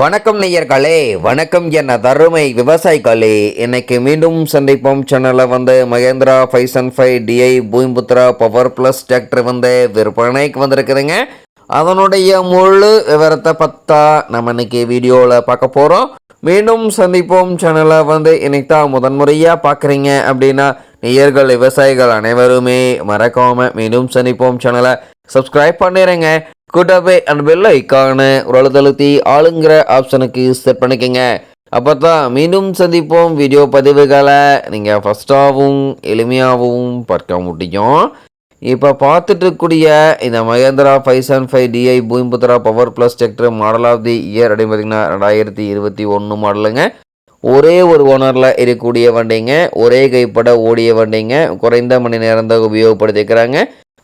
வணக்கம் நேயர்களே வணக்கம் என்ன தருமை விவசாயிகளே. இன்னைக்கு மீண்டும் சந்திப்போம். சேனலில் வந்து Mahindra five and five DI Bhoomiputra power plus tractor வந்து விற்பனைக்கு வந்திருக்குதுங்க. அதனுடைய முழு விவரத்தை பார்த்தா நம்ம இன்னைக்கு வீடியோவில் பார்க்க போகிறோம் மீண்டும் சந்திப்போம். சேனலை வந்து இன்னைக்கு தான் முதன்முறையாக பார்க்குறீங்க அப்படின்னா நேயர்கள் விவசாயிகள் அனைவருமே மறக்காமல் மீண்டும் சந்திப்போம். சேனலை சப்ஸ்கிரைப் பண்ணிடுங்க கூட்டப்பே அண்ட் பெல் ஐக்கானு ஒரு அழுத்தழுத்தி ஆளுங்கிற ஆப்ஷனுக்கு செட் பண்ணிக்கோங்க. அப்போ தான் மீண்டும் சந்திப்போம். வீடியோ பதிவுகளை நீங்கள் ஃபஸ்ட்டாகவும் எளிமையாகவும் பார்க்க முடியும். இப்போ பார்த்துட்டு இருக்கக்கூடிய இந்த Mahindra five seven five DI Bhoomiputra power plus tractor model of the year அப்படின்னு பார்த்தீங்கன்னா ரெண்டாயிரத்தி இருபத்தி ஒன்று மாடலுங்க ஒரே ஒரு ஓனரில் இருக்கக்கூடிய வண்டிங்க. ஒரே கைப்பட ஓடிய வண்டிங்க. குறைந்த மணி நேரம் தான் உபயோகப்படுத்திக்கிறாங்க.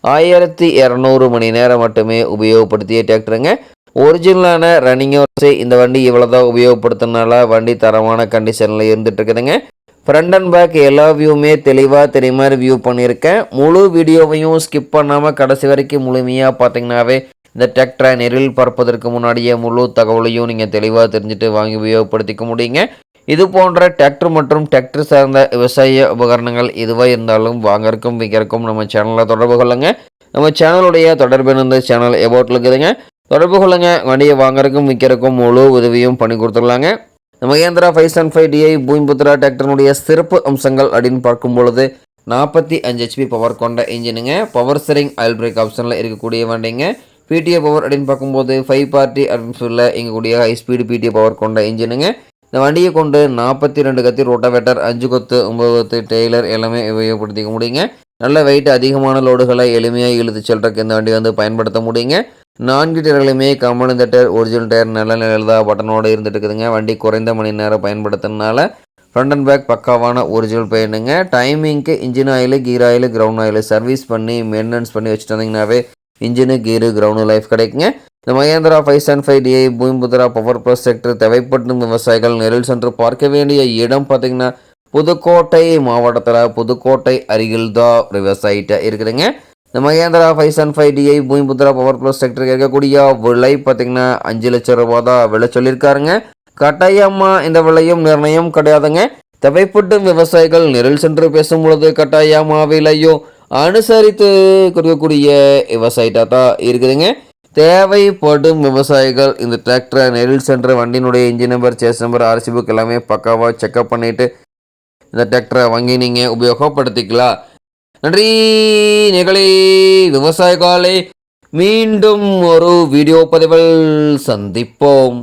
ஆயிரத்தி இரநூறு மணி நேரம் மட்டுமே உபயோகப்படுத்திய டிராக்டருங்க. ஒரிஜினலான ரன்னிங் ஹவர்ஸே இந்த வண்டி இவ்வளோ தான் உபயோகப்படுத்தினால வண்டி தரமான கண்டிஷனில் இருந்துட்டு இருக்குதுங்க ஃப்ரண்ட் அண்ட் பேக் எல்லா வியூவுமே தெளிவாக தெரிய மாதிரி வியூ பண்ணியிருக்கேன். முழு வீடியோவையும் ஸ்கிப் பண்ணாமல் கடைசி வரைக்கும் முழுமையாக பார்த்தீங்கன்னாவே இந்த டிராக்டரை நெரில் பறப்பதற்கு முன்னாடியே முழு தகவலையும் நீங்கள் தெளிவாக தெரிஞ்சுட்டு வாங்கி உபயோகப்படுத்திக்க முடியுங்க. இது போன்ற டிராக்டர் மற்றும் டிராக்டர் சார்ந்த விவசாய உபகரணங்கள் எதுவாக இருந்தாலும் வாங்கறக்கும் விற்கிறக்கும் நம்ம சேனலில் தொடர்பு கொள்ளுங்க. நம்ம சேனலுடைய தொடர்பு இருந்த சேனல் எபோட்டில் இருக்குதுங்க. தொடர்பு கொள்ளுங்க. வண்டியை வாங்கறக்கும் விற்கிறக்கும் முழு உதவியும் பண்ணி கொடுத்துடலாங்க. நம்ம Mahindra five seven five DI Bhoomiputra டிராக்டர்னுடைய சிறப்பு அம்சங்கள் அப்படின்னு பார்க்கும் பொழுது நாற்பத்தி அஞ்சு ஹெச்பி பவர் கொண்ட இன்ஜினுங்க பவர் ஸ்டரிங் ஆயில் பிரேக் ஆப்ஷனில் இருக்கக்கூடிய வண்டிங்க. பிடிஏ பவர் அப்படின்னு பார்க்கும்போது ஃபைவ் பார்ட்டி அப்படின்னு சொல்ல இருக்கக்கூடிய ஹை ஸ்பீடு பிடிஏ பவர் கொண்ட இன்ஜினுங்க இந்த வண்டியை கொண்டு நாற்பத்தி ரெண்டு கத்தி ரோட்டவேட்டர் அஞ்சு கொத்து ஒம்பது கொத்து டெய்லர் எல்லாமே உபயோகப்படுத்திக்க முடியுங்க. நல்ல வெயிட் அதிகமான லோடுகளை எளிமையாக இழுத்து செல்றதுக்கு இந்த வண்டி வந்து பயன்படுத்த முடியுங்க. நான்கு டயர்களுமே கம்பெனி டயர் ஒரிஜினல் டயர் நல்ல நிலையில் தான் பட்டனோடு இருந்துட்டு இருக்குதுங்க வண்டி குறைந்த மணி நேரம் பயன்படுத்துறதுனால ஃப்ரண்ட் அண்ட் பேக் பக்காவான ஒரிஜினல் பெயினுங்க டைமிங்க்கு engine oil gear oil ground oil service பண்ணி மெயின்டெனன்ஸ் பண்ணி வச்சுட்டு வந்தீங்கன்னாவே இன்ஜினு கீரு கிரவுண்டு லைஃப் கிடைக்குங்க. இந்த Mahindra five seven five DI Bhoomiputra power plus tractor தேவைப்படும் விவசாயிகள் நேரில் சென்று பார்க்க வேண்டிய இடம் பார்த்தீங்கன்னா புதுக்கோட்டை மாவட்டத்தில் புதுக்கோட்டை அருகில் தான் ஒரு விவசாயிட்ட இருக்குதுங்க இந்த Mahindra five seven five DI Bhoomiputra power plus செக்டருக்கு இருக்கக்கூடிய விலை பார்த்தீங்கன்னா அஞ்சு லட்சம் ரூபா தான் விலை சொல்லியிருக்காருங்க கட்டாயமாக இந்த விலையும் நிர்ணயம் கிடையாதுங்க தேவைப்படும் விவசாயிகள் நெரில் சென்று பேசும் பொழுது கட்டாயமாக விலையும் அனுசரித்து கொடுக்கக்கூடிய விவசாயிட்டா தான் இருக்குதுங்க தேவைப்படும் விவசாயிகள் இந்த டிராக்டரை நெரில் சென்ற வண்டியினுடைய engine number chassis number RC book எல்லாமே பக்காவாக செக்அப் பண்ணிவிட்டு இந்த டிராக்டரை வாங்கி நீங்கள் உபயோகப்படுத்திக்கலாம். நன்றி நிகழே விவசாயிகளை மீண்டும் ஒரு வீடியோ பதிவில் சந்திப்போம்.